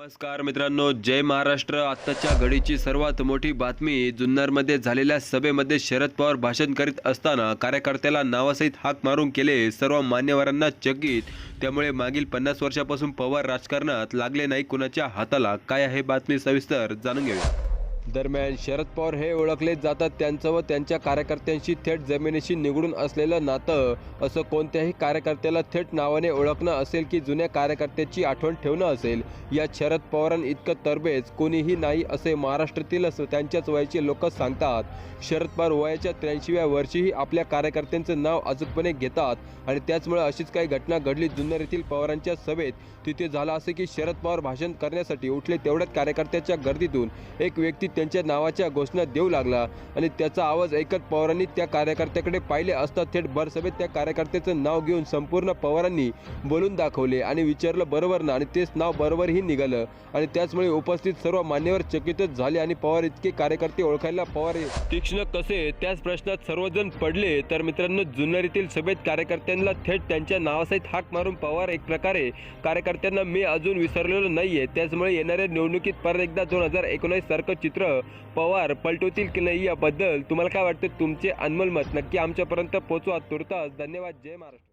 नमस्कार मित्रांनो जय महाराष्ट्र. आत्ताच्या घडीची सर्वात मोठी बातमी जुन्नरमध्ये झालेल्या सभेमध्ये शरद पवार भाषण करीत असताना कार्यकर्त्याला नावासहित हाक मारून केले सर्व मान्यवरांना चकित. त्यामुळे मागील पन्नास वर्षापासून पवार राजकारणात लागले नाही कुणाच्या हाताला? काय आहे बातमी सविस्तर जाणून घेऊया. दरम्यान शरद पवार हे ओळखले जातात त्यांचं व त्यांच्या कार्यकर्त्यांशी थेट जमिनीशी निगडून असलेलं नातं. असं कोणत्याही कार्यकर्त्याला थेट नावाने ओळखणं असेल की जुन्या कार्यकर्त्याची आठवण ठेवणं असेल या शरद पवारां इतकं तरबेज कोणीही नाही असे महाराष्ट्रातील त्यांच्याच वयाचे लोक सांगतात. शरद पवार वयाच्या त्र्याऐंशीव्या वर्षीही आपल्या कार्यकर्त्यांचं नाव अचूकपणे घेतात आणि त्याचमुळे अशीच काही घटना घडली जुन्नर येथील पवारांच्या सभेत. तिथे झालं असे की शरद पवार भाषण करण्यासाठी उठले तेवढ्याच कार्यकर्त्याच्या गर्दीतून एक व्यक्ती त्यांच्या नावाच्या घोषणा देऊ लागला आणि त्याचा आवाज ऐकत पवारांनी त्या कार्यकर्त्याकडे पाहिले असता थेट भरसभेत त्या कार्यकर्त्याचं नाव घेऊन संपूर्ण पवारांनी बोलून दाखवले आणि विचारलं बरोबर ना? आणि तेच नाव बरोबरही निघालं. आणि त्याचमुळे उपस्थित सर्व मान्यवर चकितच झाले आणि पवार इतके कार्यकर्ते ओळखायला पवार तीक्ष्ण कसे? त्याच प्रश्नात सर्वजण पडले. तर मित्रांनो जुन्नर येथील सभेत कार्यकर्त्यांना थेट त्यांच्या नावासहित हाक मारून पवार एक प्रकारे कार्यकर्त्यांना मी अजून विसरलेलो नाहीये. त्याचमुळे येणाऱ्या निवडणुकीत परत एकदा दोन हजार एकोणीस सारखं चित्र पवार पलटवतील की नाही याबद्दल तुम्हाला काय वाटतं? तुमचे अनमोल मत नक्की आमच्यापर्यंत पोहोचवा. तुर्तास धन्यवाद. जय महाराष्ट्र.